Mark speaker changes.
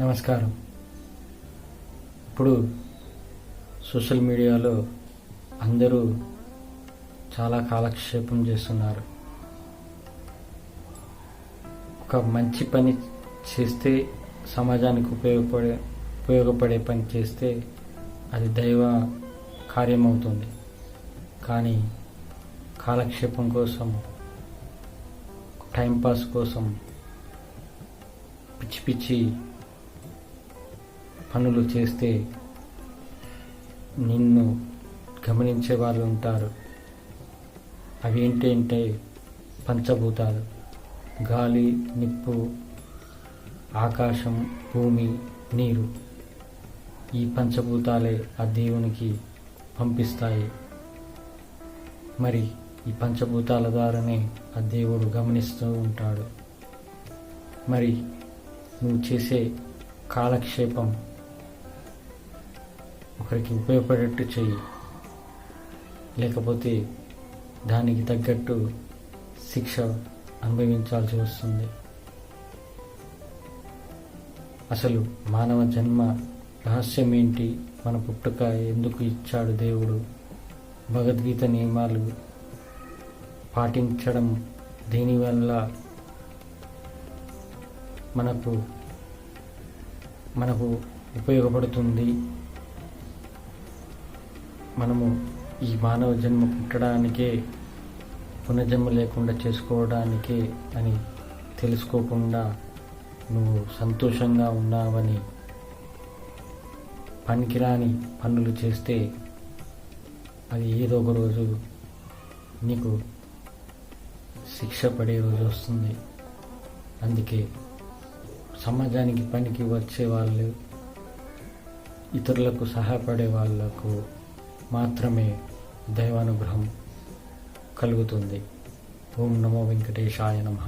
Speaker 1: నమస్కారం. ఇప్పుడు సోషల్ మీడియాలో అందరూ చాలా కాలక్షేపం చేస్తున్నారు. ఒక మంచి పని చేస్తే సమాజానికి ఉపయోగపడే ఉపయోగపడే పని చేస్తే అది దైవ కార్యమవుతుంది. కానీ కాలక్షేపం కోసం టైంపాస్ కోసం పిచ్చి పిచ్చి పనులు చేస్తే నిన్ను గమనించే వాళ్ళు ఉంటారు. అవి ఏంటంటే పంచభూతాలు. గాలి నిప్పు ఆకాశం భూమి నీరు ఈ పంచభూతాలే ఆ దేవునికి పంపిస్తాయి. మరి ఈ పంచభూతాల ద్వారానే ఆ దేవుడు గమనిస్తూ ఉంటాడు. మరి నువ్వు చేసే కాలక్షేపం ఒకరికి ఉపయోగపడేట్టు చెయ్యి. లేకపోతే దానికి తగ్గట్టు శిక్ష అనుభవించాల్సి వస్తుంది. అసలు మానవ జన్మ రహస్యం ఏంటి మన పుట్టుక ఎందుకు ఇచ్చాడు దేవుడు? భగవద్గీత నియమాలు పాటించడం దీనివల్ల మనకు మనకు ఉపయోగపడుతుంది? మనము ఈ మానవ జన్మ పుట్టడానికే పునర్జన్మ లేకుండా చేసుకోవడానికే అని తెలుసుకోకుండా నువ్వు సంతోషంగా ఉన్నావని పనికిరాని పనులు చేస్తే అది ఏదో ఒక రోజు నీకు శిక్ష పడే రోజు వస్తుంది. అందుకే సమాజానికి పనికి వచ్చే వాళ్ళు ఇతరులకు సహాయపడే వాళ్ళకు మాత్రమే దైవానుగ్రహం కలుగుతుంది. ఓం నమో వెంకటేశాయ నమః.